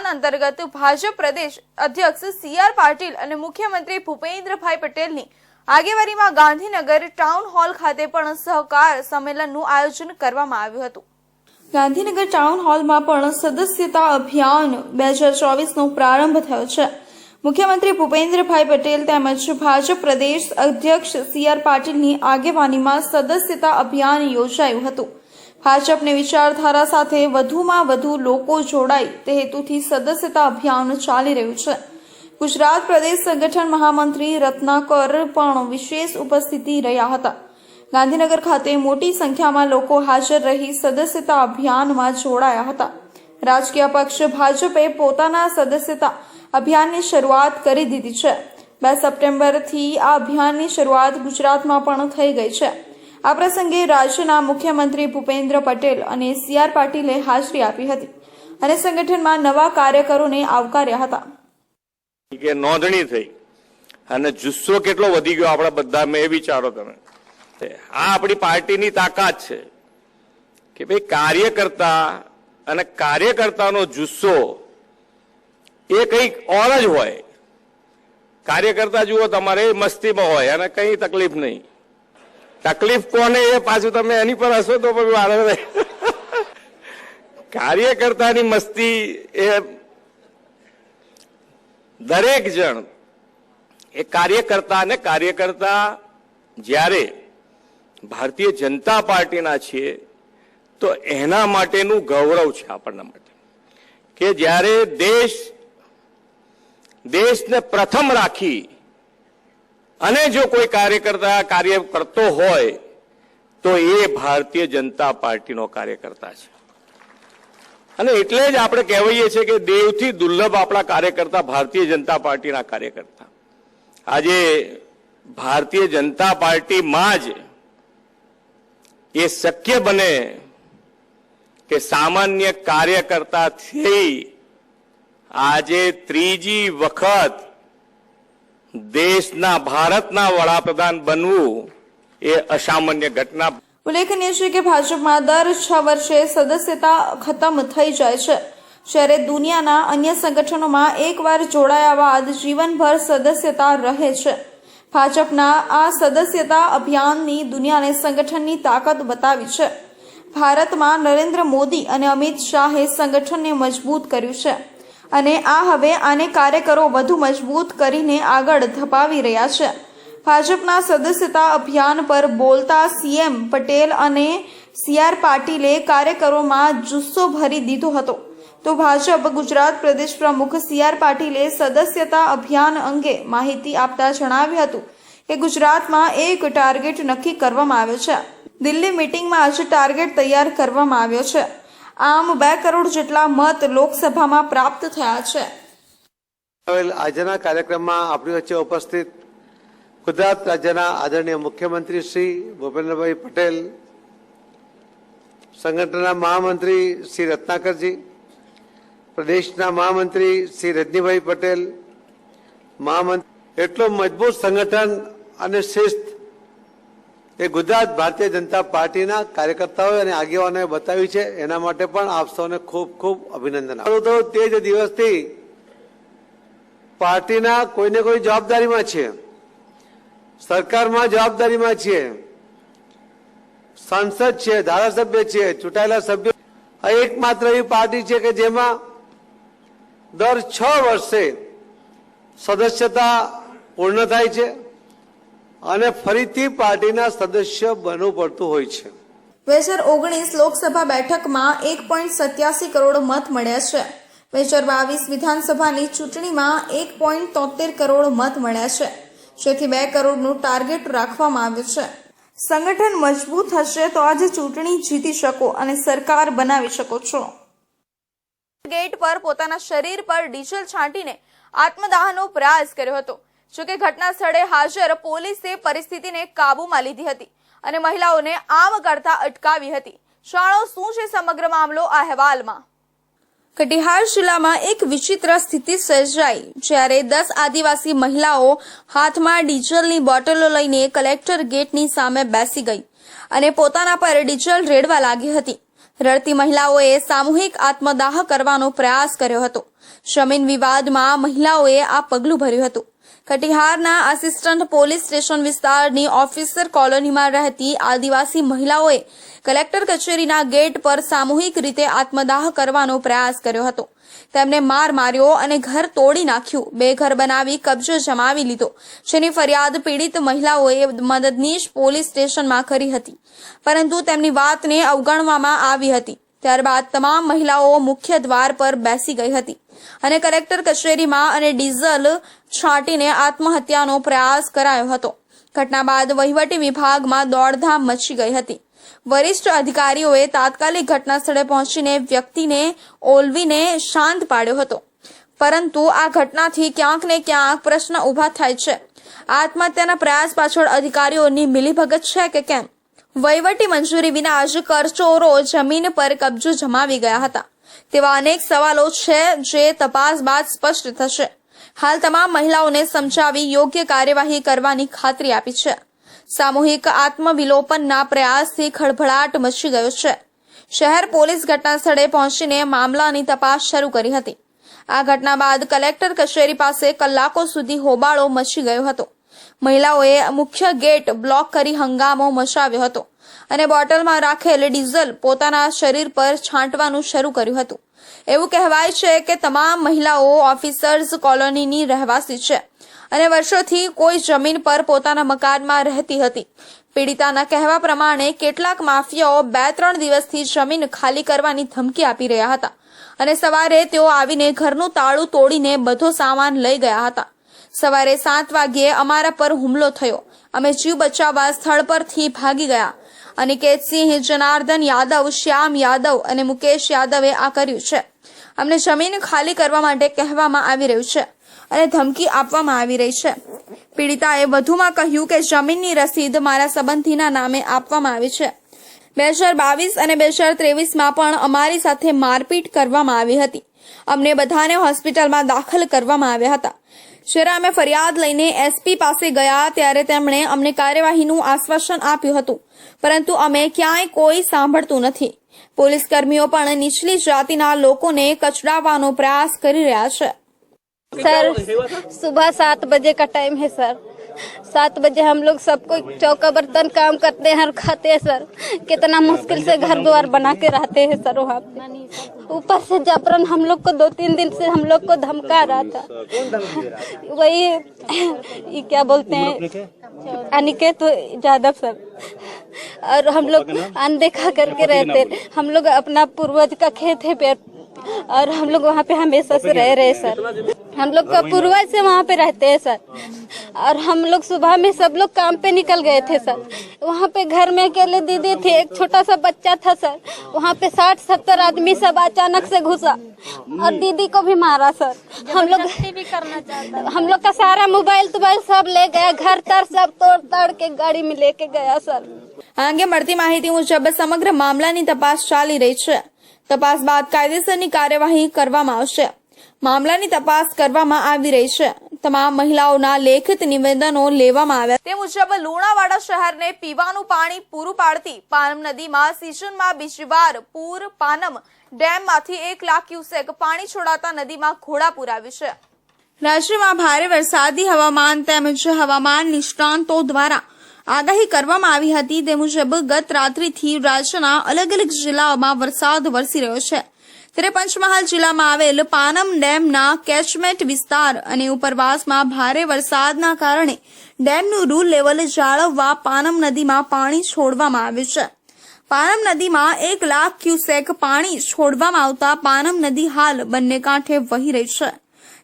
અભિયાન અંતર્ગત ભાજપ પ્રદેશ અધ્યક્ષ સી આર પાટીલ અને મુખ્યમંત્રી ભૂપેન્દ્રભાઈ પટેલની આગેવાનીમાં ગાંધીનગર ટાઉન હોલ ખાતે પણ સહકાર સંમેલનનું આયોજન કરવામાં આવ્યું હતું. ગાંધીનગર ટાઉન હોલમાં પણ સદસ્યતા અભિયાન બે હજાર ચોવીસનો પ્રારંભ થયો છે. મુખ્યમંત્રી ભૂપેન્દ્રભાઈ પટેલ તેમજ ભાજપ પ્રદેશ અધ્યક્ષ સી આર પાટીલની આગેવાનીમાં સદસ્યતા અભિયાન યોજાયું હતું. ભાજપની વિચારધારા સાથે વધુમાં વધુ લોકો જોડાય તે હેતુથી સદસ્યતા અભિયાન ચાલી રહ્યું છે. ગુજરાત પ્રદેશ સંગઠન મહામંત્રી રત્નાકર પણ વિશેષ ઉપસ્થિતિ રહ્યા હતા. ગાંધીનગર ખાતે મોટી સંખ્યામાં લોકો હાજર રહી સદસ્યતા અભિયાનમાં જોડાયા હતા. રાજકીય પક્ષ ભાજપે પોતાના સદસ્યતા અભિયાનની શરૂઆત કરી દીધી છે. બે સપ્ટેમ્બરથી આ અભિયાનની શરૂઆત ગુજરાતમાં પણ થઈ ગઈ છે. આ પ્રસંગે રાજ્યના મુખ્યમંત્રી ભૂપેન્દ્ર પટેલ અને સી આર પાટીલે હાજરી આપી હતી અને સંગઠનમાં નવા કાર્યકરોને આવકાર્યા હતા. કે નોંધણી થઈ અને જુસ્સો કેટલો વધી ગયો આપણા બધા મેં વિચારો તમે. આ આપણી પાર્ટીની તાકાત છે કે ભાઈ કાર્યકર્તા અને કાર્યકર્તાનો જુસ્સો એ કંઈક ઓર જ હોય. કાર્યકર્તા જુઓ તમારે મસ્તીમાં હોય અને કંઈ તકલીફ નહીં. તકલીફ કોને એ પાછું તમે એની પર હશો તો પછી વારે. કાર્યકર્તાની મસ્તી એ દરેક જણ, એ કાર્યકર્તા અને કાર્યકર્તા જ્યારે ભારતીય જનતા પાર્ટીના છીએ, તો એના માટેનું ગૌરવ છે આપણના માટે કે જ્યારે દેશ, દેશને પ્રથમ રાખી અને જો કોઈ કાર્યકર્તા કાર્ય કરતો હોય, તો એ ભારતીય જનતા પાર્ટીનો કાર્યકર્તા છે. અને એટલે જ આપણે કહેવાઈએ છીએ કે દેવથી દુર્લભ આપણા કાર્યકર્તા ભારતીય જનતા પાર્ટીના કાર્યકર્તા. આજે ભારતીય જનતા પાર્ટીમાં જ એ શક્ય બને કે સામાન્ય કાર્યકર્તાથી આજે ત્રીજી વખત દેશના ભારતના વડાપ્રધાન બનવું એ અસામાન્ય ઘટના. ઉલ્લેખનીય છે કે ભાજપમાં દર છ વર્ષે સદસ્યતા ખતમ થઈ જાય છે. જ્યારે દુનિયાના અન્ય સંગઠનોમાં એકવાર જોડાયા બાદ જીવનભર સદસ્યતા રહે છે. ભાજપના આ સદસ્યતા અભિયાનની દુનિયાને સંગઠનની તાકાત બતાવી છે. ભારતમાં નરેન્દ્ર મોદી અને અમિત શાહે સંગઠનને મજબૂત કર્યું છે. અને આ હવે આને કાર્યકરો વધુ મજબૂત કરીને આગળ ધપાવી રહ્યા છે. ભાજપના સદસ્યતા અભિયાન પર બોલતા સીએમ પટેલ અને સીઆર પાટીલે કાર્યકરોમાં જુસ્સો ભરી દીધો હતો. તો ભાજપ ગુજરાત પ્રદેશ પ્રમુખ સીઆર પાટીલે સદસ્યતા અભિયાન અંગે માહિતી આપતા જણાવ્યું હતું કે ગુજરાતમાં એક ટાર્ગેટ નક્કી કરવામાં આવ્યો છે. દિલ્હી મિટિંગમાં આજે ટાર્ગેટ તૈયાર કરવામાં આવ્યો છે. આમ બે કરોડ જેટલા મત લોકસભામાં પ્રાપ્ત થયા છે. આજના કાર્યક્રમમાં આપણી વચ્ચે ઉપસ્થિત ગુજરાત રાજ્યના આદરણીય મુખ્યમંત્રી શ્રી ભૂપેન્દ્રભાઈ પટેલ, સંગઠનના મહામંત્રી શ્રી રત્નાકરજી, પ્રદેશના મહામંત્રી શ્રી રજનીભાઈ પટેલ, મહામંત્રી એટલું મજબૂત સંગઠન અને શિસ્ત એ ગુજરાત ભારતીય જનતા પાર્ટીના કાર્યકર્તાઓ અને આગેવાનોએ બતાવી છે. એના માટે પણ આપ સૌને ખૂબ ખૂબ અભિનંદન તો તે જ દિવસથી પાર્ટીના કોઈને કોઈ જવાબદારીમાં છે? સરકારમાં જવાબદારીમાં છીએ સાંસદ છે, ધારાસભ્ય છે, ચૂંટાયેલા સભ્યો? આ એકમાત્ર એવી પાર્ટી છે કે જેમાં દર છ વર્ષે સદસ્યતા પૂર્ણ થાય છે. અને ફરીથી પાર્ટીના સદસ્ય બનવું પડતું હોય છે. બે હજાર ઓગણીસ લોકસભા બેઠકમાં એક પોઈન્ટ સત્યાસી કરોડ મત મળ્યા છે. બે હજાર બાવીસ વિધાનસભાની ચૂંટણીમાં એક પોઈન્ટ તોતેર કરોડ મત મળ્યા છે. જેથી બે કરોડનું ટાર્ગેટ રાખવામાં આવ્યું છે. સંગઠન મજબૂત હશે તો આજે ચૂંટણી જીતી શકો અને સરકાર બનાવી શકો છો. ગેટ પર પોતાના શરીર પર ડીઝલ છાંટીને આત્મદાહનો પ્રયાસ કર્યો હતો. જોકે ઘટના સ્થળે હાજર પોલીસે પરિસ્થિતિને કાબૂમાં લીધી હતી અને મહિલાઓને આમ કરતા અટકાવી હતી. જાણો શું છે સમગ્ર મામલો? આ અહેવાલમાં. કટિહાર જિલ્લામાં એક વિચિત્ર સ્થિતિ સર્જાઈ જ્યારે દસ આદિવાસી મહિલાઓ હાથમાં ડીઝલની બોટલો લઈને કલેક્ટર ગેટની સામે બેસી ગઈ અને પોતાના પર ડીઝલ રેડવા લાગી હતી. રડતી મહિલાઓએ સામૂહિક આત્મદાહ કરવાનો પ્રયાસ કર્યો હતો. જમીન વિવાદમાં મહિલાઓએ આ પગલું ભર્યું હતું. કટિહારના આસિસ્ટન્ટ પોલીસ સ્ટેશન વિસ્તારની ઓફિસર કોલોનીમાં રહેતી આદિવાસી મહિલાઓએ કલેક્ટર કચેરીના ગેટ પર સામૂહિક રીતે આત્મદાહ કરવાનો પ્રયાસ કર્યો હતો. તેમને માર માર્યો અને ઘર તોડી નાખ્યું. બે ઘર બનાવી કબજો જમાવી લીધો. જેની ફરિયાદ પીડિત મહિલાઓએ મદદનીશ પોલીસ સ્ટેશનમાં કરી હતી. પરંતુ તેમની વાતને અવગણવામાં આવી હતી. ત્યારબાદ તમામ મહિલાઓ મુખ્ય દ્વાર પર બેસી ગઈ હતી. અને કલેક્ટર કચેરીમાં અને ડીઝલ છાંટીને આત્મહત્યાનો પ્રયાસ કરાયો હતો. ઘટના બાદ વહીવટી વિભાગમાં દોડધામ મચી ગઈ હતી. વરિષ્ઠ અધિકારીઓએ તાત્કાલિક ઘટના સ્થળે પહોંચીને વ્યક્તિને ઓલવીને શાંત પાડ્યો હતો. પરંતુ આ ઘટનાથી ક્યાંક ને ક્યાંક પ્રશ્ન ઊભા થાય છે. આત્મહત્યાના પ્રયાસ પાછળ અધિકારીઓની મિલીભગત છે કે કેમ? વહીવટી મંજૂરી વિના આજ કરચોરો જમીન પર કબજો જમાવી ગયા હતા. તેવા અનેક સવાલો છે જે તપાસ બાદ સ્પષ્ટ થશે. હાલ તમામ મહિલાઓને સમજાવી યોગ્ય કાર્યવાહી કરવાની ખાતરી આપી છે. સામૂહિક આત્મવિલોપનના પ્રયાસથી ખળભળાટ મચી ગયો છે. શહેર પોલીસ ઘટના સ્થળે પહોંચીને મામલાની તપાસ શરૂ કરી હતી. આ ઘટના બાદ કલેક્ટર કચેરી પાસે કલાકો સુધી હોબાળો મચી ગયો હતો. મહિલાઓએ મુખ્ય ગેટ બ્લોક કરી હંગામો મચાવ્યો હતો અને બોટલમાં રાખેલ ડીઝલ પોતાના શરીર પર છાંટવાનું શરૂ કર્યું હતું. એવું કહેવાય છે કે તમામ મહિલાઓ ઓફિસર્સ કોલોનીની રહેવાસી છે અને વર્ષોથી કોઈ જમીન પર પોતાના મકાનમાં રહેતી હતી. પીડિતાના કહેવા પ્રમાણે કેટલાક માફિયાઓ બે ત્રણ દિવસથી જમીન ખાલી કરવાની ધમકી આપી રહ્યા હતા અને સવારે તેઓ આવીને ઘરનું તાળું તોડીને બધો સામાન લઈ ગયા હતા. સવારે સાત વાગ્યે અમારા પર હુમલો થયો. અમે જીવ બચાવવા સ્થળ પરથી ભાગી ગયા અનિકેતસિંહ જનાર્દન, યાદવ, શ્યામ યાદવ અને મુકેશ યાદવે આ કર્યું છે. અમને જમીન ખાલી કરવા માટે કહેવામાં આવી રહ્યું છે અને ધમકી આપવામાં આવી રહી છે. પીડિતાએ વધુમાં કહ્યું કે જમીનની રસીદ મારા સંબંધીના નામે આપવામાં આવી છે. બે હજાર બાવીસ અને બે હજાર ત્રેવીસમાં પણ અમારી સાથે મારપીટ કરવામાં આવી હતી. અમને બધાને હોસ્પિટલમાં દાખલ કરવામાં આવ્યા હતા. શેરા અમે ફરિયાદ લઈને એસપી પાસે ગયા ત્યારે તેમણે અમને કાર્યવાહીનું આશ્વાસન આપ્યું હતું. પરંતુ અમે ક્યાંય કોઈ સાંભળતું નથી. પોલીસ કર્મીઓ પણ નીચલી જાતિના લોકોને કચડાવવાનો પ્રયાસ કરી રહ્યા છે. સર સુભા સાત બજે કા ટાઈમ હે સર सात बजे हम लोग सबको चौका बर्तन काम करते हैं और खाते हैं सर। कितना मुश्किल से घर द्वार बना के रहते हैं सर वहाँ पे। ऊपर से जाफरन हम लोग को दो तीन दिन से हम लोग को धमका रहा था। वही ये क्या बोलते हैं? अनिकेत तो यादव सर। और हम लोग अनदेखा करके रहते हम लोग अपना पूर्वज का खेत है और हम लोग वहाँ पे हमेशा से रह रहे सर। हम लोग का पूर्वज से वहाँ पे रहते हैं सर और हम लोग सुबह में सब लोग काम पे निकल गए थे सर वहाँ पे घर में अकेले दीदी थे एक छोटा सा बच्चा था सर वहाँ पे साठ सत्तर आदमी सब अचानक से घुसा और दीदी को भी मारा सर हम लोग भी करना चाहता हम लोग का सारा मोबाइल तोबाइल सब ले गया घर तर सब तोड़ ताड़ के गाड़ी में लेके गया सर આ અંગે મળતી માહિતી મુજબ સમગ્ર મામલાની તપાસ ચાલી રહી છે તપાસ બાદ કાયદેસરની કાર્યવાહી કરવામાં આવશે મામલાની તપાસ કરવામાં આવી રહી છે. તમામ મહિલાઓના લેખિત નિવેદનો લેવામાં આવ્યા. તે મુજબ લુણાવાડા શહેરને પીવાનું પાણી પૂરું પાડતી પાનમ નદીમાં સિઝનમાં બીજી વાર પૂર પાનમ ડેમમાંથી એક લાખ ક્યુસેક પાણી છોડાતા નદીમાં ઘોડાપૂર આવ્યું છે. રાજ્યમાં ભારે વરસાદી હવામાન તેમજ હવામાન નિષ્ણાંતો દ્વારા આગાહી કરવામાં આવી હતી. તે મુજબ ગત રાત્રિથી રાજ્યના અલગ અલગ જિલ્લાઓમાં વરસાદ વરસી રહ્યો છે. ત્યારે પંચમહાલ જિલ્લામાં આવેલ પાનમ ડેમના કેચમેન્ટ વિસ્તાર અને ઉપરવાસમાં ભારે વરસાદના કારણે ડેમનું રૂલ લેવલ જાળવવા પાનમ નદીમાં પાણી છોડવામાં આવ્યું છે. પાનમ નદીમાં એક લાખ ક્યુસેક પાણી છોડવામાં આવતા પાનમ નદી હાલ બંને કાંઠે વહી રહી છે.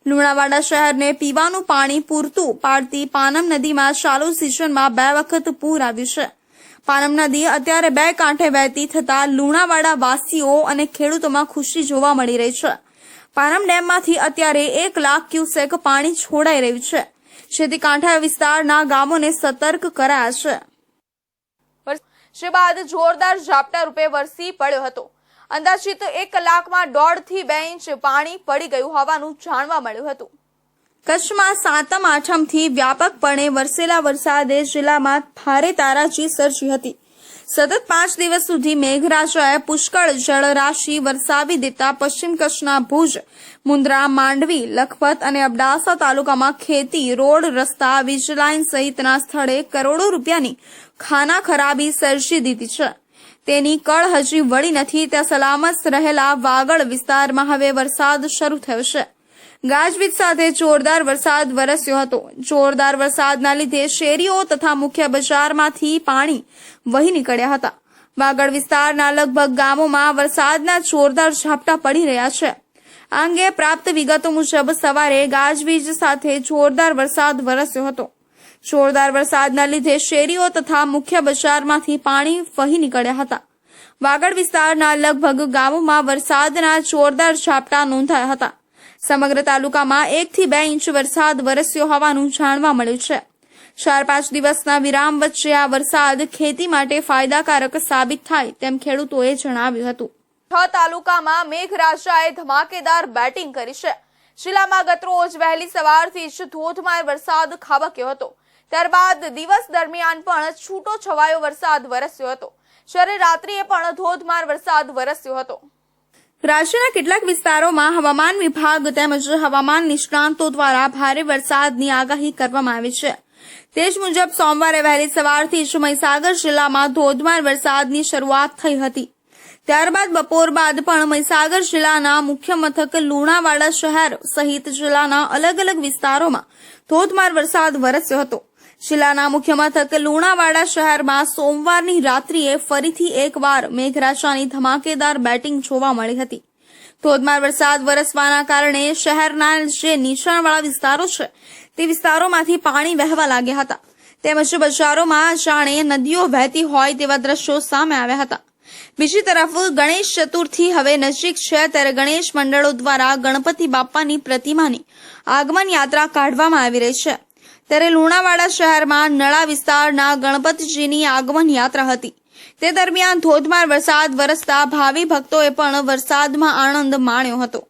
લુણાવાડા શહેરને પીવાનું પાણી પૂરતું પાડતી પાનમ નદીમાં ચાલુ સિઝનમાં બે વખત પૂર આવ્યું છે. પાનમ નદી અત્યારે બે કાંઠે વહેતી થતા લુણાવાડા વાસીઓ અને ખેડૂતોમાં ખુશી જોવા મળી રહી છે. પાનમ ડેમમાંથી અત્યારે એક લાખ ક્યુસેક પાણી છોડાઈ રહ્યું છે. જેથી કાંઠા વિસ્તારના ગામોને સતર્ક કરાયા છે. બાદ જોરદાર ઝાપટા રૂપે વરસી પડ્યો હતો. અંદાજિત એક કલાકમાં દોઢથી બે ઇંચ પાણી પડી ગયું હોવાનું જાણવા મળ્યું હતું. કચ્છમાં સાતમ, આઠમથી વ્યાપકપણે વરસેલા વરસાદે જિલ્લામાં ભારે તારાજી સર્જી હતી. સતત પાંચ દિવસ સુધી મેઘરાજાએ પુષ્કળ જળરાશિ વરસાવી દેતા પશ્ચિમ કચ્છના ભુજ મુન્દ્રા માંડવી, લખપત અને અબડાસા તાલુકામાં ખેતી, રોડ, રસ્તા, વીજ લાઇન સહિતના સ્થળે કરોડો રૂપિયાની ખાના ખરાબી સર્જી દીધી છે. તેની કળ હજી વળી નથી, ત્યાં સલામત રહેલા વાગડ વિસ્તારમાં હવે વરસાદ શરૂ થયો છે. ગાજવીજ સાથે જોરદાર વરસાદ વરસ્યો હતો. જોરદાર વરસાદના લીધે શેરીઓ તથા મુખ્ય બજારમાંથી પાણી વહી નીકળ્યા હતા. વાગડ વિસ્તારના લગભગ ગામોમાં વરસાદના જોરદાર ઝાપટા પડી રહ્યા છે. આ અંગે પ્રાપ્ત વિગતો મુજબ સવારે ગાજવીજ સાથે જોરદાર વરસાદ વરસ્યો હતો. જોરદાર વરસાદના લીધે શેરીઓ તથા મુખ્ય બજારમાંથી પાણી વહી નીકળ્યા હતા. વાગડ વિસ્તારના લગભગ ગામોમાં વરસાદના જોરદાર ઝાપટા નોંધાયા હતા. સમગ્ર તાલુકામાં એક થી બે ઇંચ વરસાદ વરસ્યો હોવાનું જાણવા મળ્યું છે. ચાર પાંચ દિવસના વિરામ વચ્ચે આ વરસાદ ખેતી માટે ફાયદાકારક સાબિત થાય તેમ ખેડૂતોએ જણાવ્યું હતું. છ તાલુકામાં મેઘરાજાએ ધમાકેદાર બેટિંગ કરી છે. જિલ્લામાં ગતરોજ વહેલી સવારથી જ ધોધમાર વરસાદ ખાબક્યો હતો. ત્યારબાદ દિવસ દરમિયાન પણ છૂટો છવાયો વરસાદ વરસ્યો હતો. જ્યારે રાત્રિએ પણ ધોધમાર વરસાદ વરસ્યો હતો. રાજ્યના કેટલાક વિસ્તારોમાં હવામાન વિભાગ તેમજ હવામાન નિષ્ણાંતો દ્વારા ભારે વરસાદની આગાહી કરવામાં આવી છે. તે જ મુજબ સોમવારે વહેલી સવારથી જ મહીસાગર જિલ્લામાં ધોધમાર વરસાદની શરૂઆત થઈ હતી. ત્યારબાદ બપોર બાદ પણ મહીસાગર જિલ્લાના મુખ્ય મથક લુણાવાડા શહેર સહિત જિલ્લાના અલગ અલગ વિસ્તારોમાં ધોધમાર વરસાદ વરસ્યો હતો. જિલ્લાના મુખ્ય મથક લુણાવાડા શહેરમાં સોમવારની રાત્રિએ ફરીથી એકવાર મેઘરાજાની ધમાકેદાર બેટિંગ જોવા મળી હતી. ધોધમાર વરસાદ વરસવાના કારણે શહેરના જે નીચાણવાળા વિસ્તારો છે, તે વિસ્તારોમાંથી પાણી વહેવા લાગ્યા હતા. તેમજ બજારોમાં જાણે નદીઓ વહેતી હોય તેવા દ્રશ્યો સામે આવ્યા હતા. બીજી તરફ ગણેશ ચતુર્થી હવે નજીક છે, ત્યારે ગણેશ મંડળો દ્વારા ગણપતિ બાપ્પાની પ્રતિમાની આગમન યાત્રા કાઢવામાં આવી રહી છે. ત્યારે લુણાવાડા શહેરમાં નળા વિસ્તારના ગણપતજીની આગમન યાત્રા હતી. તે દરમિયાન ધોધમાર વરસાદ વરસતા ભાવિ ભક્તોએ પણ વરસાદમાં આનંદ માણ્યો હતો.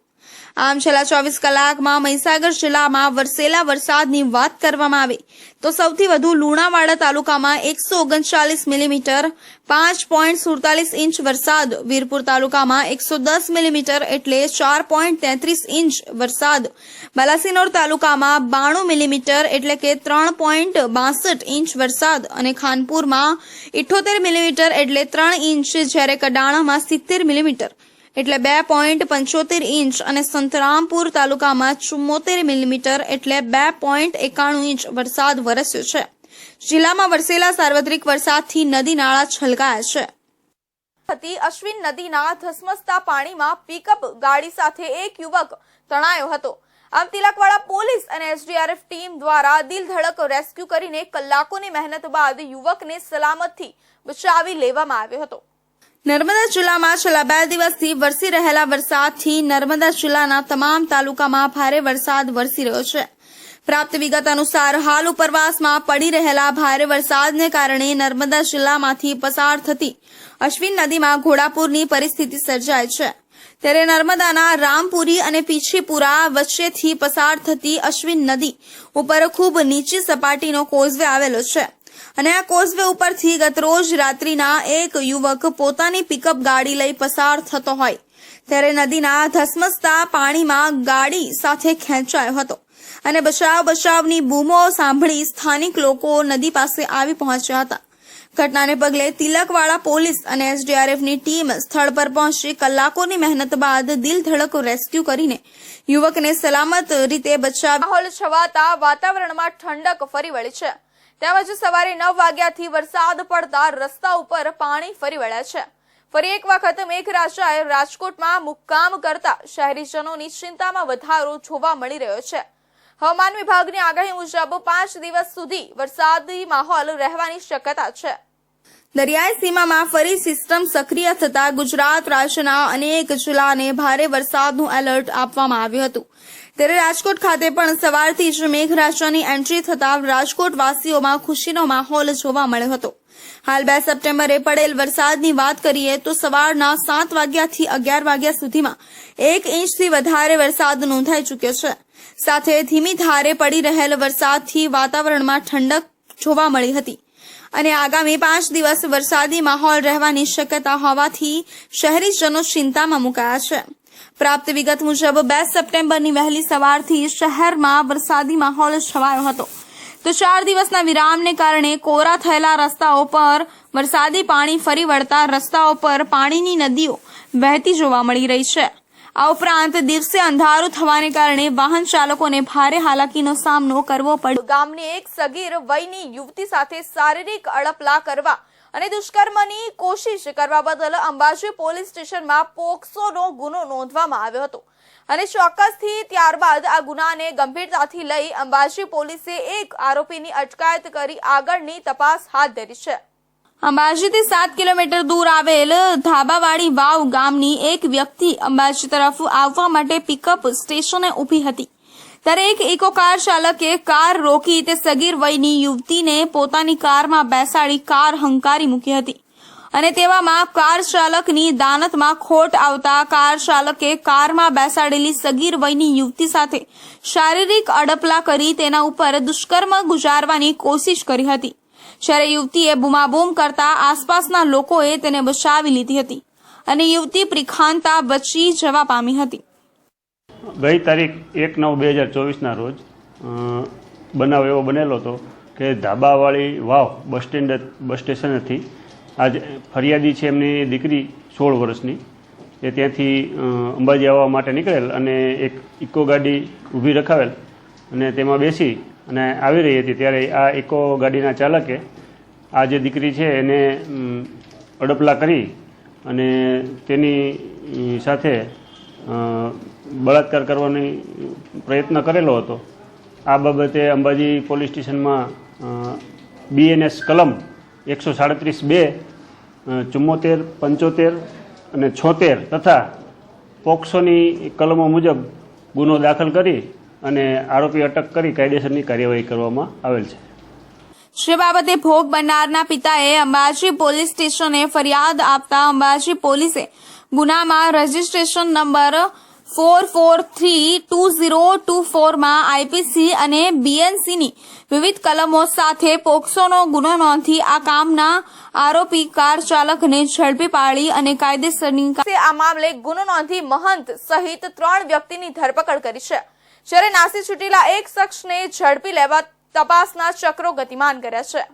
આમ છેલ્લા ચોવીસ કલાકમાં મહીસાગર જિલ્લામાં વરસેલા વરસાદની વાત કરવામાં આવે તો સૌથી વધુ લુણાવાડા તાલુકામાં એકસો ઓગણચાલીસ મિલીમીટર, પાંચ પોઈન્ટ સુડતાલીસ ઇંચ વરસાદ, વીરપુર તાલુકામાં એકસો દસ મિલીમીટર એટલે ચાર પોઈન્ટ તેત્રીસ ઇંચ વરસાદ. બાલાસિનોર તાલુકામાં બાણું મિલીમીટર એટલે કે ત્રણ પોઈન્ટ બાસઠ ઇંચ વરસાદ અને ખાનપુરમાં ઇઠોતેર મિલીમીટર એટલે ત્રણ ઇંચ, જ્યારે કડાણામાં સિત્તેર મિલીમીટર. એટલે બે પોઈન્ટ પંચોતેર ઇંચ અને સંતરામપુર તાલુકામાં ચુમ્મોતેર મિલીમીટર એટલે બે પોઈન્ટ એકાણું ઇંચ વરસાદ વરસ્યો છે. જિલ્લામાં વરસેલા સાર્વત્રિક વરસાદથી નદી નાળા છલકાયા છે. હતી અશ્વિન નદીના ધસમસતા પાણીમાં પિકઅપ ગાડી સાથે એક યુવક તણાયો હતો. આમ તિલકવાડા પોલીસ અને એસડીઆરએફ ટીમ દ્વારા દિલધડક રેસ્ક્યુ કરીને કલાકોની મહેનત બાદ યુવકને સલામતથી બચાવી લેવામાં આવ્યો હતો. નર્મદા જિલ્લામાં છેલ્લા બે દિવસથી વરસી રહેલા વરસાદથી નર્મદા જિલ્લાના તમામ તાલુકામાં ભારે વરસાદ વરસી રહ્યો છે. પ્રાપ્ત વિગત અનુસાર, હાલ ઉપરવાસમાં પડી રહેલા ભારે વરસાદને કારણે નર્મદા જિલ્લામાંથી પસાર થતી અશ્વિન નદીમાં ઘોડાપુરની પરિસ્થિતિ સર્જાય છે. ત્યારે નર્મદાના રામપુરી અને પીછીપુરા વચ્ચેથી પસાર થતી અશ્વિન નદી ઉપર ખૂબ નીચી સપાટીનો કોઝવે આવેલો છે. અને આ કોઝવે ઉપરથી ગતરોજ રાત્રિના એક યુવક પોતાની પિકઅપ ગાડી લઈ પસાર થતો હોય. ત્યારે નદીના ધસમસતા પાણીમાં ગાડી સાથે ખેંચાયો હતો. અને બચાવ બચાવની બૂમો સાંભળી સ્થાનિક લોકો નદી પાસે આવી પહોંચ્યા હતા. ઘટનાને પગલે તિલકવાડા પોલીસ અને એસડીઆરએફની ટીમ સ્થળ પર પહોંચી કલાકોની મહેનત બાદ દિલ ધડક રેસ્ક્યુ કરીને યુવકને સલામત રીતે બચાવ માહોલ છવાતા વાતાવરણમાં ઠંડક ફરી વળી છે. તેમજ સવારે નવ વાગ્યાથી વરસાદ પડતા રસ્તા ઉપર પાણી ફરી વળ્યા છે. ફરી એક વખત મેઘરાજાએ રાજકોટમાં મુક્કામ કરતા શહેરીજનોની ચિંતામાં વધારો જોવા મળી રહ્યો છે. હવામાન વિભાગની આગાહી મુજબ પાંચ દિવસ સુધી વરસાદી માહોલ રહેવાની શક્યતા છે. દરિયાઈ સીમામાં ફરી સિસ્ટમ સક્રિય થતા ગુજરાત રાજ્યના અનેક જિલ્લાને ભારે વરસાદનું એલર્ટ આપવામાં આવ્યું હતું. ત્યારે રાજકોટ ખાતે પણ સવારથી જ મેઘરાજાની એન્ટ્રી થતા રાજકોટવાસીઓમાં ખુશીનો માહોલ જોવા મળ્યો હતો. હાલ બે સપ્ટેમ્બરે પડેલ વરસાદની વાત કરીએ તો સવારના સાત વાગ્યાથી અગિયાર વાગ્યા સુધીમાં એક ઇંચથી વધારે વરસાદ નોંધાઈ ચૂક્યો છે. સાથે ધીમી ધારે પડી રહેલ વરસાદથી વાતાવરણમાં ઠંડક જોવા મળી હતી. અને આગામી પાંચ દિવસ વરસાદી માહોલ રહેવાની શક્યતા હોવાથી શહેરીજનો ચિંતામાં મુકાયા છે. પ્રાપ્ત વિગત મુજબ બે સપ્ટેમ્બરની વહેલી સવારથી શહેરમાં વરસાદી માહોલ છવાયો હતો. તો ચાર દિવસના વિરામને કારણે કોરા થયેલા રસ્તાઓ પર વરસાદી પાણી ફરી વળતા રસ્તાઓ પર પાણીની નદીઓ વહેતી જોવા મળી રહી છે. આ ઉપરાંત દિવસે અંધારું થવાને કારણે વાહન ચાલકોને ભારે હાલાકીનો સામનો કરવો પડ્યો. ગામની એક સગીર વયની યુવતી સાથે શારીરિક અડપલા કરવા અને દુષ્કર્મની કોશિશ કરવા બદલ અંબાજી પોલીસ સ્ટેશનમાં પોક્સોનો ગુનો નોંધવામાં આવ્યો હતો. અને ચોક્કસથી ત્યારબાદ આ ગુનાને ગંભીરતાથી લઈ અંબાજી પોલીસે એક આરોપીની અટકાયત કરી આગળની તપાસ હાથ ધરી છે. અંબાજીથી સાત કિલોમીટર દૂર આવેલ ધાબાવાડી વાવ ગામની એક વ્યક્તિ અંબાજી તરફ આવવા માટે પિકઅપ સ્ટેશને ઊભી હતી. ત્યારે એક ઇકો કાર ચાલકે કાર રોકી તે સગીર વયની યુવતીને પોતાની કારમાં બેસાડી કાર હંકારી મૂકી હતી. અને તેવામાં કાર ચાલકની દાનતમાં ખોટ આવતા કાર ચાલકે કારમાં બેસાડેલી સગીર વયની યુવતી સાથે શારીરિક અડપલા કરી તેના ઉપર દુષ્કર્મ ગુજારવાની કોશિશ કરી હતી. જ્યારે યુવતીએ બૂમાબૂમ કરતા આસપાસના લોકોએ તેને બચાવી લીધી હતી. અને યુવતી પ્રિખાંતા બચી જવા પામી હતી. ગઈ તારીખ એક નવ બે હજાર ચોવીસના રોજ બનાવ એવો બનેલો હતો કે ધાબાવાળી વાવ બસ સ્ટેન્ડ બસ સ્ટેશનેથી આજ ફરિયાદી છે એમની દીકરી સોળ વર્ષની. એ ત્યાંથી અંબાજી આવવા માટે નીકળેલ અને એક ઇકો ગાડી ઊભી રખાવેલ અને તેમાં બેસી અને આવી રહી હતી. ત્યારે આ ઇકો ગાડીના ચાલકે આ જે દીકરી છે એને અડપલા કરી અને તેની સાથે બળાત્કાર કરવાની પ્રયત્ન કરેલો હતો. આ બાબતે અંબાજી પોલીસ સ્ટેશનમાં બીએનએસ કલમ એકસો સાડત્રીસ બે ચુમ્મોતેર, પંચોતેર અને છોતેર તથા પોક્સોની કલમો મુજબ ગુનો દાખલ કરી અને આરોપી અટક કરી કાયદેસરની કાર્યવાહી કરવામાં આવેલ છે. જે બાબતે ભોગ બનનારના પિતાએ અંબાજી પોલીસ સ્ટેશને ફરિયાદ આપતા અંબાજી પોલીસે ગુનામાં registration number four four three two zero two ફોરમાં IPC અને બીએનસીની વિવિધ કલમો સાથે પોક્સોનો ગુનો નોંધી આ કામના આરોપી કાર ચાલકને ઝડપી પાડી અને કાયદેસરની આ મામલે ગુનો નોંધી મહંત સહિત ત્રણ વ્યક્તિની ધરપકડ કરી છે. જ્યારે નાસી છૂટેલા એક શખ્સને ઝડપી લેવા તપાસના ચક્રો ગતિમાન કર્યા છે.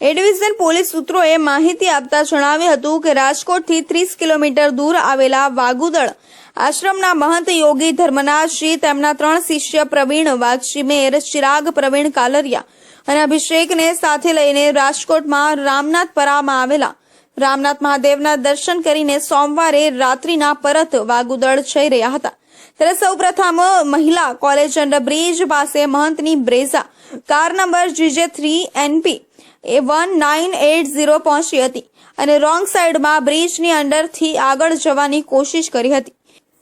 એ ડિવિઝન પોલીસ સૂત્રોએ માહિતી આપતા જણાવ્યું હતું કે રાજકોટથી ત્રીસ કિલોમીટર દૂર આવેલા વાગુદળ આશ્રમના મહંત યોગી ધર્મનાથજી તેમના ત્રણ શિષ્ય પ્રવીણ વાઘચીમેર ચિરાગ પ્રવીણ કાલરિયા અને અભિષેકને સાથે લઈને રાજકોટમાં રામનાથપરામાં આવેલા. રામનાથ મહાદેવના દર્શન કરીને સોમવારે રાત્રિના પરત વાગુદળ જઈ રહ્યા હતા. ત્યારે સૌપ્રથમ મહિલા કોલેજ અંડર બ્રિજ પાસે મહંતની Brezza. Car number GJ three NP A one nine eight zero પહોંચી હતી અને રોંગ સાઈડમાં બ્રિજની અંડરથી આગળ જવાની કોશિશ કરી હતી.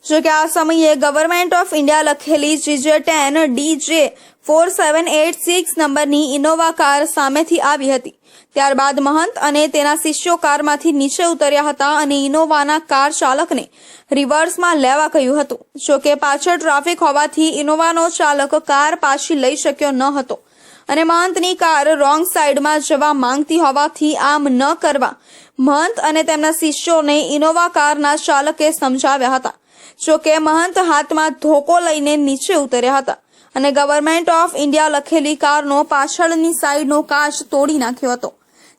જોકે આ સમયે ગવર્મેન્ટ ઓફ ઇન્ડિયા લખેલી GJ ten DJ four seven eight six નંબરની ઇનોવા કાર સામેથી આવી હતી. ત્યારબાદ મહંત અને તેના શિષ્યો કારમાંથી નીચે ઉતર્યા હતા અને ઇનોવાના કાર ચાલકને રિવર્સમાં લેવા કહ્યું હતું. જોકે પાછળ ટ્રાફિક હોવાથી ઇનોવાનો ચાલક કાર પાછી લઈ શક્યો ન હતો. અને મહંતની કાર રોંગ સાઈડમાં જવા માંગતી હોવાથી આમ ન કરવા મહંત અને તેમના શિષ્યોને ઇનોવા કારના ચાલકે સમજાવ્યા હતા. જોકે મહંત હાથમાં ધોકો લઈને નીચે ઉતર્યા હતા અને ગવર્મેન્ટ ઓફ ઇન્ડિયા લખેલી કારનો પાછળની સાઈડનો કાચ તોડી નાખ્યો હતો.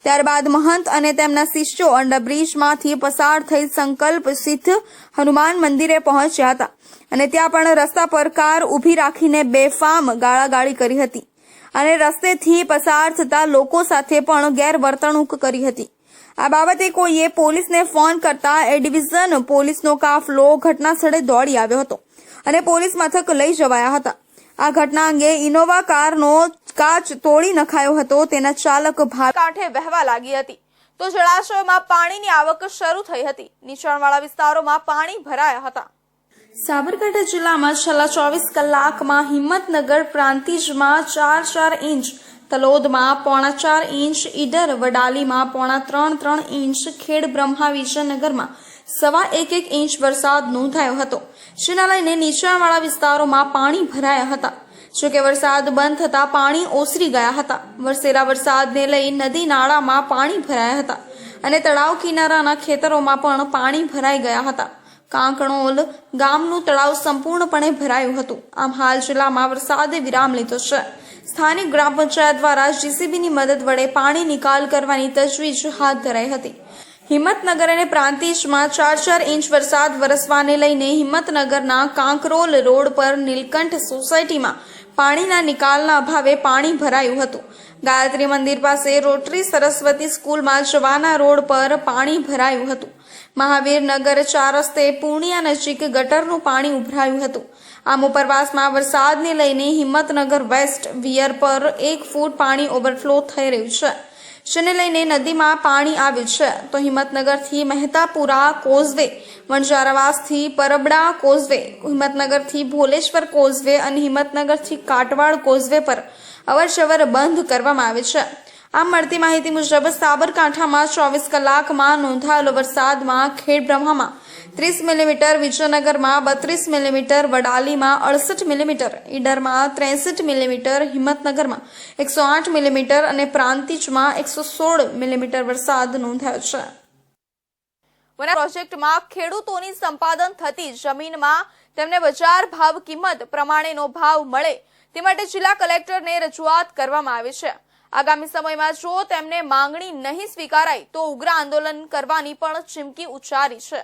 ત્યારબાદ મહંત અને તેમના શિષ્યો અંડરબ્રિજમાંથી પસાર થઈ સંકલ્પ સિદ્ધ હનુમાન મંદિરે પહોંચ્યા હતા અને ત્યાં પણ રસ્તા પર કાર ઊભી રાખીને બેફામ ગાળાગાળી કરી હતી અને રસ્તેથી પસાર થતા લોકો સાથે પણ ગેરવર્તણૂક કરી હતી. આ બાબતે કોઈએ પોલીસને ફોન કરતા એ ડિવિઝન પોલીસનો કાફલો ઘટના સ્થળે દોડી આવ્યો હતો અને પોલીસ મથક લઈ જવાયા હતા. આ ઘટના અંગે ઇનોવા કારનો કાચ તોડી નખાયો હતો, તેના ચાલક ભાર કાંઠે વહેવા લાગી હતી. તો જળાશયોમાં પાણીની આવક શરૂ થઈ હતી. નીચાણવાળા વિસ્તારોમાં પાણી ભરાયા હતા. સાબરકાંઠા જિલ્લામાં છેલ્લા ચોવીસ કલાકમાં હિંમતનગર પ્રાંતિજમાં ચાર ચાર ઇંચ તલોદમાં પોણા ચાર ઇંચ, ઈડર વડાલીમાં પોણા ત્રણ ત્રણ ઇંચ, ખેડ બ્રહ્મા વિજયનગરમાં સવા એક એક ઇંચ વરસાદ નોંધાયો હતો. જેના લઈને નીચાણવાળા વિસ્તારોમાં પાણી ભરાયા હતા. જોકે વરસાદ બંધ થતા પાણી ઓસરી ગયા હતા. વરસેલા વરસાદને લઈ નદી નાળામાં પાણી ભરાયા હતા અને તળાવ કિનારાના ખેતરોમાં પણ પાણી ભરાઈ ગયા હતા. કાંકણોલ ગામનું તળાવ સંપૂર્ણપણે ભરાયું હતું. આમ હાલ જિલ્લામાં વરસાદે વિરામ લીધો છે. સ્થાનિક ગ્રામ પંચાયત દ્વારા જીસીબીની મદદ વડે પાણી નિકાલ કરવાની તજવીજ હાથ ધરાઈ હતી. હિંમતનગર અને પ્રાંતિજમાં ચાર ચાર ઇંચ વરસાદ વરસવાને લઈને હિંમતનગરના કાંકરોલ રોડ પર નીલકંઠ સોસાયટીમાં પાણીના નિકાલના અભાવે પાણી ભરાયું હતું. ગાયત્રી મંદિર પાસે રોટરી સરસ્વતી સ્કૂલમાં જવાના રોડ પર પાણી ભરાયું હતું. મહાવીરનગર ચાર રસ્તે પૂર્ણિયા નજીક ગટરનું પાણી ઉભરાયું હતું. આમ ઉપરવાસમાં વરસાદને લઈને હિંમતનગર વેસ્ટ વિયર પર એક ફૂટ પાણી ઓવરફ્લો થઈ રહ્યું છે. જેને લઈને નદીમાં પાણી આવ્યું છે. તો હિંમતનગરથી મહેતાપુરા કોઝવે વણજારાવાસથી પરબડા કોઝવે, હિંમતનગરથી ભોલેશ્વર કોઝવે અને હિંમતનગરથી કાટવાડ કોઝવે પર અવરજવર બંધ કરવામાં આવે છે. આમ મળતી માહિતી મુજબ સાબરકાંઠામાં ચોવીસ કલાકમાં નોંધાયેલો વરસાદમાં ખેડબ્રહ્મામાં ત્રીસ મિલીમીટર, વિજયનગરમાં બત્રીસ મિલીમીટર, વડાલીમાં અડસઠ મિલીમીટર, ઈડરમાં ત્રેસઠ મિલીમીટર, હિંમતનગરમાં એકસો આઠ મિલીમીટર અને પ્રાંતિજમાં એકસો સોળ મિલીમીટર વરસાદ નોંધાયો છે. વના પ્રોજેક્ટમાં ખેડૂતોની સંપાદન થતી જમીનમાં તેમને બજાર ભાવ કિંમત પ્રમાણેનો ભાવ મળે તે માટે જિલ્લા કલેક્ટરને રજૂઆત કરવામાં આવી છે. આગામી સમયમાં જો તેમને માંગણી નહીં સ્વીકારાય, તો ઉગ્ર આંદોલન કરવાની પણ ચીમકી ઉચ્ચારી છે.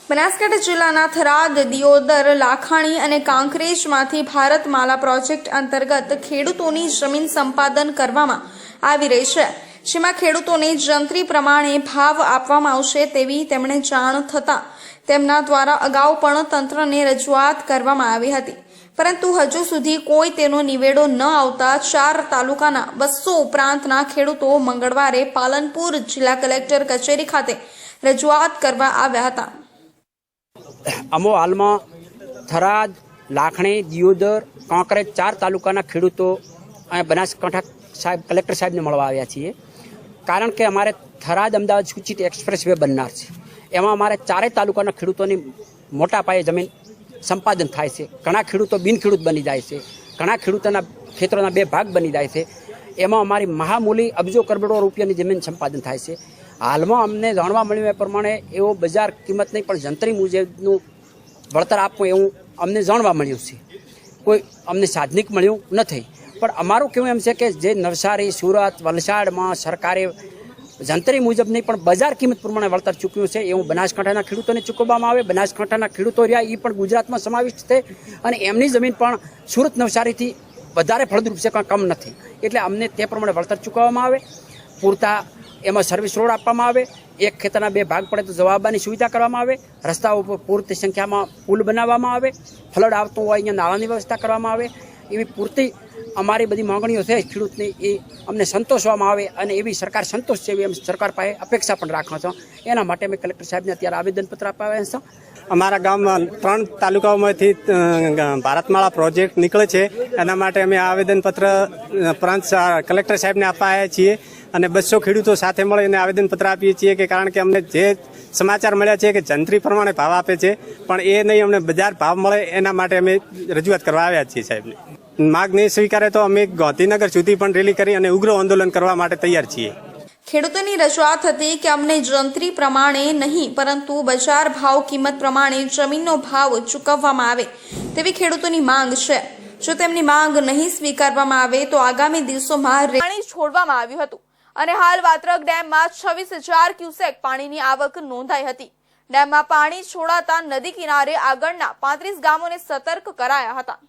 બનાસકાંઠા જિલ્લાના થરાદ, દિયોદર, લાખાણી અને કાંકરેજમાંથી ભારતમાલા પ્રોજેક્ટ અંતર્ગત ખેડૂતોની જમીન સંપાદન કરવામાં આવી રહી છે. જેમાં ખેડૂતોને જંત્રી પ્રમાણે ભાવ આપવામાં આવશે તેવી તેમણે જાણ થતાં તેમના દ્વારા અગાઉ પણ તંત્રને રજૂઆત કરવામાં આવી હતી. પરંતુ હજુ સુધી કોઈ તેનો નિવેડો ન આવતા ચાર તાલુકાના બસો ઉપરાંતના ખેડૂતો મંગળવારે પાલનપુર જિલ્લા કલેક્ટર કચેરી ખાતે રજૂઆત કરવા આવ્યા હતા. અમો હાલમાં થરાદ, લાખણી, દિયોદર, કાંકરેજ ચાર તાલુકાના ખેડૂતો બનાસકાંઠા સાહેબ, કલેક્ટર સાહેબને મળવા આવ્યા છીએ. કારણ કે અમારે થરાદ અમદાવાદ સૂચિત એક્સપ્રેસ વે બનનાર છે. એમાં અમારે ચારેય તાલુકાના ખેડૂતોની મોટા પાયે જમીન સંપાદન થાય છે. ઘણા ખેડૂતો બિનખેડૂત બની જાય છે. ઘણા ખેડૂતોના ખેતરોના બે ભાગ બની જાય છે. એમાં અમારી મહામૂલી અબજો કરોડો રૂપિયાની જમીન સંપાદન થાય છે. હાલમાં અમને જાણવા મળ્યું એ પ્રમાણે એવો બજાર કિંમત નહીં, પણ જંત્રી મુજબનું વળતર આપવું એવું અમને જાણવા મળ્યું છે. કોઈ અમને સાધનિક મળ્યું નથી. પણ અમારું કેવું એમ છે કે જે નવસારી, સુરત, વલસાડમાં સરકારે જંત્રી મુજબ નહીં, પણ બજાર કિંમત પ્રમાણે વળતર ચૂક્યું છે. એવું બનાસકાંઠાના ખેડૂતોને ચૂકવવામાં આવે. બનાસકાંઠાના ખેડૂતો રહ્યા. એ પણ ગુજરાતમાં સમાવિષ્ટ છે. અને એમની જમીન પણ સુરત નવસારીથી વધારે ફળદ્રુપ છે કાં કમ નથી. એટલે અમને તે પ્રમાણે વળતર ચૂકવવામાં આવે. પૂરતા એમાં સર્વિસ રોડ આપવામાં આવે. એક ખેતરના બે ભાગ પડે તો જવાબની સુવિધા કરવામાં આવે. રસ્તાઓ ઉપર પૂરતી સંખ્યામાં પુલ બનાવવામાં આવે. ફ્લડ આવતું હોય, અહીંયા નાળાની વ્યવસ્થા કરવામાં આવે. એવી પૂરતી અમારી બધી માંગણીઓ છે, ખેડૂતની, એ અમને સંતોષવામાં આવે અને એવી સરકાર સંતોષ છે એવી અમે સરકાર પાસે અપેક્ષા પણ રાખવા છો. એના માટે અમે કલેક્ટર સાહેબને અત્યારે આવેદનપત્ર અપાવ્યા છો અમારા ગામમાં ત્રણ તાલુકાઓમાંથી ભારતમાળા પ્રોજેક્ટ નીકળે છે. એના માટે અમે આવેદનપત્ર પ્રાંત કલેક્ટર સાહેબને અપાયા છીએ અને બસો ખેડૂતો સાથે મળીને આવેદનપત્ર આપીએ છીએ કે કારણ કે અમને જે સમાચાર મળ્યા છે કે જંત્રી પ્રમાણે ભાવ આપે છે, પણ એ નહીં અમને બજાર ભાવ મળે એના માટે અમે રજૂઆત કરવા આવ્યા છીએ સાહેબને. માગ નહીં સ્વીકારે તો અમે ગાંધીનગર સુધી પણ રેલી કરી અને ઉગ્ર આંદોલન કરવા માટે તૈયાર છીએ. ખેડૂતોની રજૂઆત હતી કે અમને જંત્રી પ્રમાણે નહીં, પરંતુ બજાર ભાવ કિંમત પ્રમાણે જમીનનો ભાવ ચૂકવવામાં આવે તેવી ખેડૂતોની માંગ છે. જો તેમની માંગ નહીં સ્વીકારવામાં આવે તો આગામી દિવસોમાં પાણી છોડવામાં આવ્યું હતું અને હાલ વાત્રક ડેમમાં છવ્વીસ હજાર ક્યુસેક પાણીની આવક નોંધાઈ હતી. ડેમમાં પાણી છોડાતા નદી કિનારે આગળના પાંત્રીસ ગામોને સતર્ક કરાયા હતા.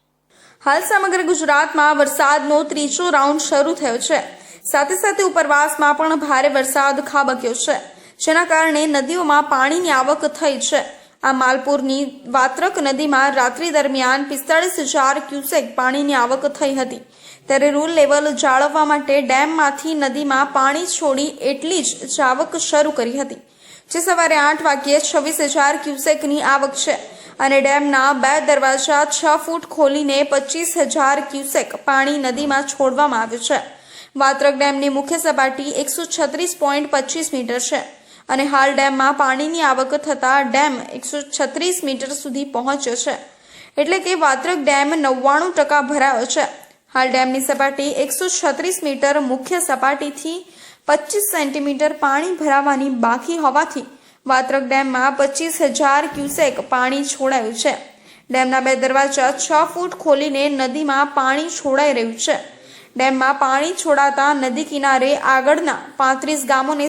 હાલ સમગ્ર ગુજરાતમાં વરસાદનો ત્રીજો રાઉન્ડ શરૂ થયો છે. સાથે સાથે ઉપરવાસમાં પણ ભારે વરસાદ ખાબક્યો છે, જેના કારણે નદીઓમાં પાણીની આવક થઈ છે. આ માલપુરની વાત્રક નદીમાં રાત્રિ દરમિયાન પિસ્તાળીસ હજાર ક્યુસેક પાણીની આવક થઈ હતી. ત્યારે રૂલ લેવલ જાળવવા માટે ડેમમાંથી નદીમાં પાણી છોડી એટલી જ આવક શરૂ કરી હતી. જે સવારે આઠ વાગ્યે છવ્વીસ હજાર ક્યુસેકની આવક છે અને ડેમના બે દરવાજા છ ફૂટ ખોલીને પચીસ હજાર ક્યુસેક પાણી નદીમાં છોડવામાં આવ્યું છે. વાત્રક ડેમની મુખ્ય સપાટી એકસો છત્રીસ પોઈન્ટ પચીસ મીટર છે અને હાલ ડેમમાં પાણીની આવક થતાં ડેમ એકસો છત્રીસ મીટર સુધી પહોંચ્યો છે. એટલે કે વાત્રક ડેમ નવ્વાણું ટકા ભરાયો છે. હાલ ડેમની સપાટી એકસો છત્રીસ મીટર મુખ્ય સપાટીથી પચીસ સેન્ટીમીટર પાણી ભરાવાની બાકી હોવાથી વાત્રક ડેમમાં પચીસ હજાર ક્યુસેક પાણી છોડાયું છે. ડેમના બે દરવાજા છ ફૂટ ખોલીને નદીમાં પાણી છોડાઈ રહ્યું છે. ડેમમાં પાણી છોડાતા નદી કિનારે આગળના પાંત્રીસ ગામોને